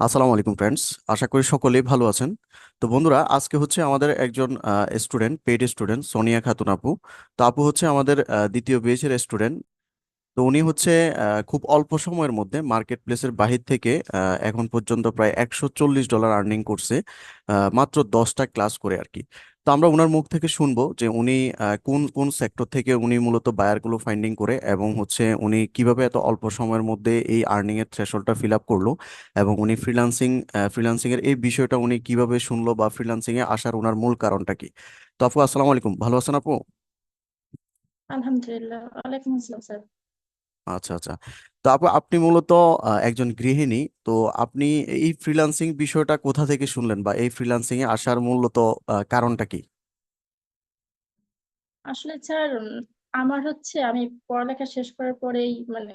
আসসালামু আলাইকুম ফ্রেন্ডস আশা করি সকলেই ভালো আছেন। তো বন্ধুরা, আজকে হচ্ছে আমাদের একজন student paid student Sonia Khatun আপু। তো আপু হচ্ছে আমাদের দ্বিতীয় বেচের স্টুডেন্ট তো উনি হচ্ছে খুব অল্প সময়ের মধ্যে মার্কেট প্লেসের বাহির থেকে এখন পর্যন্ত প্রায় একশো চল্লিশ ডলার আর্নিং করছে মাত্র দশটা ক্লাস করে আর কি। তো আমরা ওনার মুখ থেকে শুনব যে উনি কোন কোন সেক্টর থেকে উনি মূলত বায়ারগুলো ফাইন্ডিং করে এবং হচ্ছে উনি কীভাবে এত অল্প সময়ের মধ্যে এই আর্নিং এর থ্রেশহোল্ডটা ফিল আপ করল এবং উনি ফ্রিল্যান্সিং ফ্রিল্যান্সিং এর এই বিষয়টা উনি কীভাবে শুনলো বা ফ্রিল্যান্সিং এ আসার ওনার মূল কারণটা কি? তো আপু আসসালামু আলাইকুম। ভালো আছেন আপু? আলহামদুলিল্লাহ। ওয়ালাইকুম আসসালাম, স্যার। আচ্ছা আচ্ছা। তো আপু আপনি মূলত একজন গৃহিণী। তো আপনি এই ফ্রিল্যান্সিং বিষয়টা কোথা থেকে শুনলেন বা এই ফ্রিল্যান্সিং এ আসার মূলত কারণটা কি? আসলে স্যার উম, আমার হচ্ছে আমি পড়ালেখা শেষ করার পরেই মানে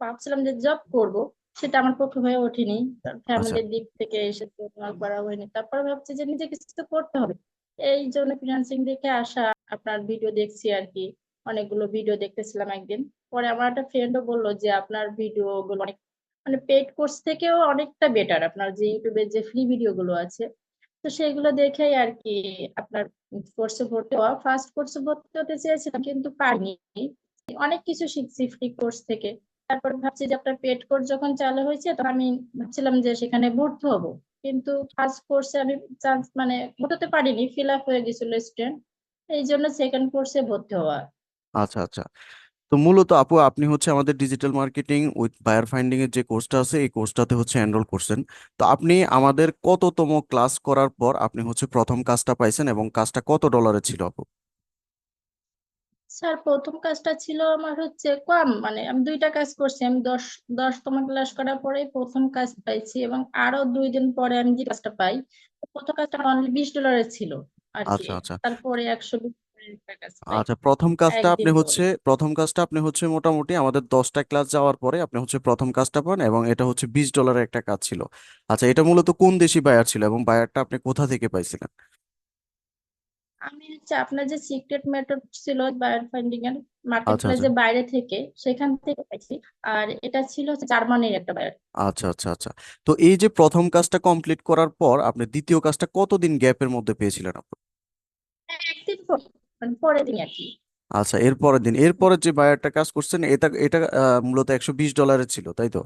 ভাবছিলাম যে জব করব। সেটা আমার পক্ষে হয়ে ওঠেনি। আচ্ছা। ফ্যামিলির দিক থেকে এসে তো আর করা হয়নি। তারপরে ভাবছি যে নিজে কিছু তো করতে হবে। এই জন্য ফ্রিল্যান্সিং দেখে আসা আপনার ভিডিও দেখছি আর কি। অনেকগুলো ভিডিও দেখতেছিলাম একদিন। পরে আমার একটা ফ্রেন্ডও বলল যে, আপনার ভিডিও গুলো অনেক মানে পেড কোর্স থেকেও অনেকটা বেটার আপনার যে ইউটিউবে যে ফ্রি ভিডিও গুলো আছে। তো সেগুলো দেখেই আর কি আপনার কোর্সে ভর্তি হওয়া ফার্স্ট কোর্সে ভর্তি হতে চেয়েছিলাম কিন্তু পারিনি। অনেক কিছু শিখছি ফ্রি কোর্স থেকে। তারপর ভাবছি যে, আপনার পেড কোর্স যখন চালু হয়েছে, তখন আমি ভাবছিলাম যে সেখানে ভর্তি হব। কিন্তু ফার্স্ট কোর্সে আমি চান্স মানে ভর্তি পারিনি ফিল আপ হয়ে গেছিল স্টুডেন্ট এই জন্য সেকেন্ড কোর্সে ভর্তি হওয়া। আচ্ছা আচ্ছা। তো মূলত আপু আপনি হচ্ছে আমাদের digital marketing with buyer finding এর যে কোর্সটা আছে এই কোর্সটাতে হচ্ছে এনরোল করছেন। তো আপনি আমাদের কততম ক্লাস করার পর আপনি হচ্ছে প্রথম কাজটা পাইছেন এবং কাজটা কত ডলারের ছিল আপু? স্যার প্রথম কাজটা ছিল আমার হচ্ছে কম মানে আমি দুইটা কাজ করছি আমি দশ দশতম ক্লাস করার পরে প্রথম কাজ পাইছি এবং আরও দুই দিন পরে আমি যে কাজটা পাই প্রথম কাজটা অনলি বিশ ডলারের ছিল আর কি। আচ্ছা আচ্ছা। তারপরে একশো বিশ আচ্ছা প্রথম কাজটা আপনি হচ্ছে প্রথম কাজটা আপনি হচ্ছে মোটামুটি আমাদের দশটা ক্লাস যাওয়ার পরে আপনি হচ্ছে প্রথম কাজটা পান এবং এটা হচ্ছে বিশ ডলারের একটা কাজ ছিল। আচ্ছা এটা মূলত কোন দেশি বায়ার ছিল এবং বায়ারটা আপনি কোথা থেকে পাইছিলেন? আমি হচ্ছে আপনার যে সিক্রেট মেথড ছিল বায়ার ফাইন্ডিং এর মার্কেট আচ্ছা। আচ্ছা বাইরে থেকে সেখান থেকে পাইছি। আর এটা ছিল জার্মানির একটা বায়ার আচ্ছা আচ্ছা আচ্ছা। তো এই যে প্রথম কাজটা কমপ্লিট করার পর আপনি দ্বিতীয় কাজটা কতদিন গ্যাপের মধ্যে পেয়েছিলেন আপনি? একদিন পরে। মানে পরের দিন আর কি। আচ্ছা এরপরের দিন। এরপরের যে বায়ারটা কাজ করছেন এটা এটা মূলত একশো বিশ ডলারের ছিল তাই তো?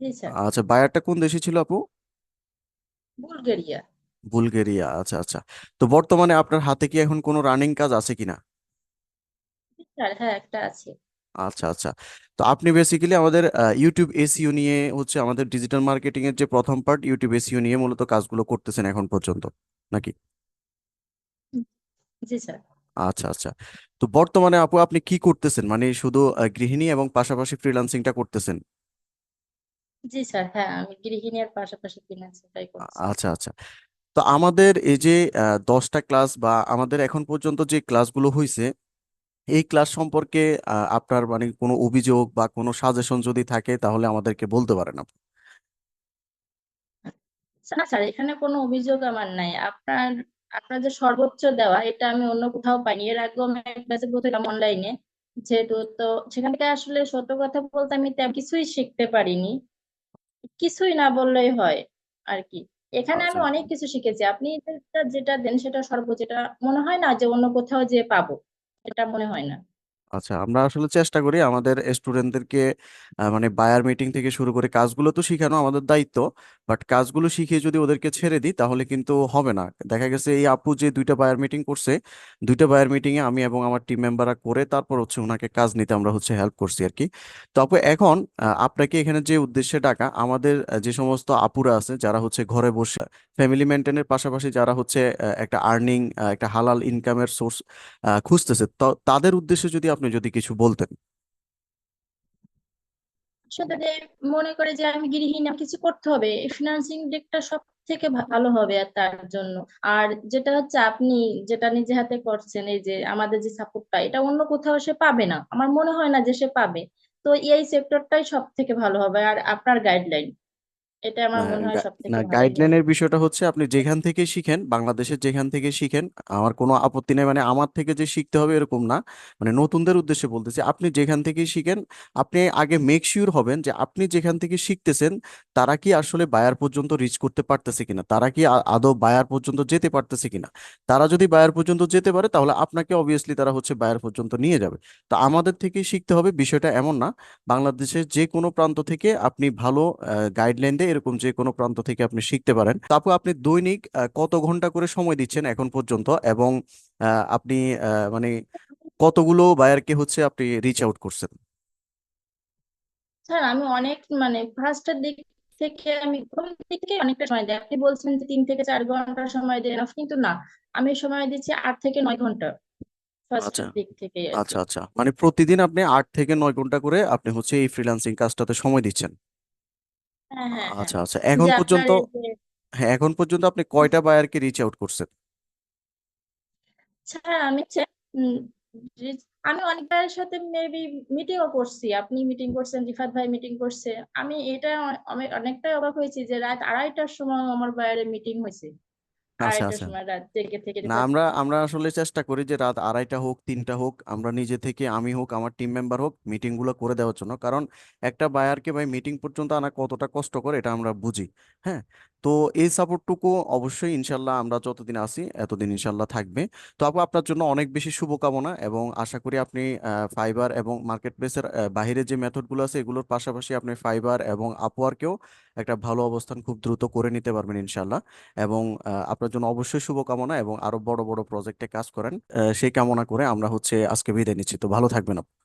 জি স্যার। আচ্ছা বায়ারটা কোন দেশে ছিল আপু? বুলগেরিয়া। বুলগেরিয়া আচ্ছা আচ্ছা। তো বর্তমানে আপনার হাতে কি এখন কোনো রানিং কাজ আছে কিনা? স্যার হ্যাঁ একটা আছে। আচ্ছা আচ্ছা। তো আপনি বেসিক্যালি আমাদের ইউটিউব এসইও নিয়ে হচ্ছে আমাদের ডিজিটাল মার্কেটিং এর যে প্রথম পার্ট ইউটিউব এসইও নিয়ে মূলত কাজগুলো করতেছেন এখন পর্যন্ত নাকি? জি স্যার। আচ্ছা আচ্ছা। তো বর্তমানে আপু আপনি কি করতেছেন? মানে শুধু আহ, গৃহিণী এবং পাশাপাশি ফ্রিল্যান্সিংটা করতেছেন? জি স্যার। হ্যাঁ আমি গৃহিণীর পাশাপাশি আ- করছি। আচ্ছা আচ্ছা। তো আমাদের এই যে আহ, দশটা ক্লাস বা আমাদের এখন পর্যন্ত যে ক্লাসগুলো হয়েছে এই ক্লাস সম্পর্কে আহ, আপনার মানে কোনো অভিযোগ বা কোনো সাজেশন যদি থাকে তাহলে আমাদেরকে বলতে পারেন আপনি না স্যার এখানে কোনো অভিযোগ আমার নাই। আপনার আপনার যে সর্বোচ্চ দেওয়া এটা আমি অন্য কোথাও পাইনি। এর আগেও আমি ক্লাসে বলছিলাম অনলাইনে যেহেতু তো সেখান থেকে আসলে সত্য কথা বলতে আমি কিছুই শিখতে পারিনি। কিছুই না বললেই হয় আর কি এখানে আমি আচ্ছা। অনেক কিছু শিখেছি। আপনি যেটা দেন সেটা সর্বোচ্চ যেটা মনে হয় না যে অন্য কোথাও যে পাবো এটা মনে হয় না। আচ্ছা আমরা আসলে চেষ্টা করি আমাদের স্টুডেন্টদেরকে মানে বায়ার মিটিং থেকে শুরু করে কাজগুলো তো শেখানো আমাদের দায়িত্ব। বাট কাজগুলো শিখিয়ে যদি ওদেরকে ছেড়ে দিই, তাহলে কিন্তু হবে না। দেখা গেছে এই আপু যে দুইটা বায়ার মিটিং করছে, দুইটা বায়ার মিটিং এ আমি এবং আমার টিম মেম্বাররা করে তারপর হচ্ছে ওনাকে কাজ নিতে আমরা হচ্ছে হেল্প করছি আর কি তো আপু, এখন আপনাকে এখানে যে উদ্দেশ্যে ডাকা, আমাদের যে সমস্ত আপুরা আছে যারা হচ্ছে ঘরে বসে ফ্যামিলি মেনটেনের পাশাপাশি যারা হচ্ছে একটা আর্নিং একটা হালাল ইনকামের সোর্স খুঁজতেছে, তো তাদের উদ্দেশ্যে যদি আপনি যদি কিছু বলতেন। মনে করে যে আমি আমার কিছু করতে হবে ফিনান্সিং দিকটা সব থেকে ভালো হবে আর তার জন্য। আর যেটা হচ্ছে আপনি যেটা নিজে হাতে করছেন, এই যে আমাদের যে সাপোর্টটা এটা অন্য কোথাও সে পাবে না। আমার মনে হয় না যে সে পাবে। তো এই সেক্টরটাই সব থেকে ভালো হবে আর আপনার গাইডলাইন এটা আমার মনে হয় সব থেকে না ভালো জিনিস গাইডলাইনের বিষয়টা হচ্ছে আপনি যেখান থেকে শিখেন বাংলাদেশের যেখান থেকে শিখেন আমার কোনো আপত্তি নেই মানে আমার থেকে যে শিখতে হবে এরকম না। মানে নতুনদের উদ্দেশ্যে বলতেছি আপনি যেখান থেকে শিখেন আপনি আগে মেক শিওর হবেন যে আপনি যেখান থেকে শিখতেছেন তারা কি আসলে বায়ার পর্যন্ত রিচ করতে পারতেছে কিনা? তারা কি আ- আদৌ বায়ার পর্যন্ত যেতে পারতেছে কিনা? তারা যদি বায়ার পর্যন্ত যেতে পারে তাহলে আপনাকে অবভিয়াসলি তারা হচ্ছে বায়ার পর্যন্ত নিয়ে যাবে। তো আমাদের থেকেই শিখতে হবে বিষয়টা এমন না। বাংলাদেশের যে কোনো প্রান্ত থেকে আপনি ভালো গাইডলাইন দিয়ে এরকম যে কোনো প্রান্ত থেকে আপনি শিখতে পারেন। তারপর আপনি দৈনিক কত ঘণ্টা করে সময় দিচ্ছেন এখন পর্যন্ত এবং আপনি মানে কতগুলো বায়ারকে হচ্ছে আপনি রিচ আউট করছেন? স্যার আমি অনেক মানে ফার্স্টের দিক থেকে আমি প্রথম দিক থেকে অনেকটা সময় দিই। আপনি বলছেন যে তিন থেকে চার ঘণ্টা সময় দেন কিন্তু না। আমি সময় দিচ্ছি আট থেকে নয় ঘণ্টা আচ্ছা। আচ্ছা আচ্ছা। মানে প্রতিদিন আপনি আট থেকে নয় ঘণ্টা করে আপনি হচ্ছে এই ফ্রিল্যান্সিং কাজটাতে সময় দিচ্ছেন। হ্যাঁ হ্যাঁ হ্যাঁ। আচ্ছা আচ্ছা। এখন যে আপনার পর্যন্ত এই যে হ্যাঁ এখন পর্যন্ত আপনি কয়টা বায়ারকে রিচ আউট করছেন? ছাড়া আমি চে- উম, আমি অনেকবার সাথে মেবি মিটিংও করছি। আপনি মিটিং করছেন রিফাত ভাই মিটিং করছে। আমি এটা অ- আমি অনেকটাই অবাক হয়েছি যে রাত আড়াইটার সময় আমার বাইরে মিটিং হয়েছে। আচ্ছা আড়াইটার আচ্ছা। সময় রাত জেগে থেকে না আমরা আমরা আসলে চেষ্টা করি যে রাত আড়াইটা হোক তিনটা হোক আমরা নিজে থেকে আমি হোক আমার টিম মেম্বার হোক মিটিংগুলো করে দেওয়ার জন্য। কারণ একটা বায়ারকে ভাই মিটিং পর্যন্ত আনা কতটা কষ্টকর এটা আমরা বুঝি হ্যাঁ? তো এই সাপোর্টটুকু অবশ্যই ইনশাল্লাহ আমরা যতদিন আছি, এতদিন ইনশাল্লাহ থাকবে। তো আপু, আপনার জন্য অনেক বেশি শুভকামনা এবং আশা করি আপনি ফাইবার এবং মার্কেট প্লেসের বাইরে যে মেথডগুলো আছে এগুলোর পাশাপাশি আপনি ফাইবার এবং আপওয়ার্কেও একটা ভালো অবস্থান খুব দ্রুত করে নিতে পারবেন ইনশাল্লাহ। এবং আপনার জন্য অবশ্যই শুভকামনা এবং আরও বড় বড় প্রজেক্টে কাজ করেন সেই কামনা করে আমরা হচ্ছে আজকে বিদায় নিচ্ছি। তো ভালো থাকবেন আপু।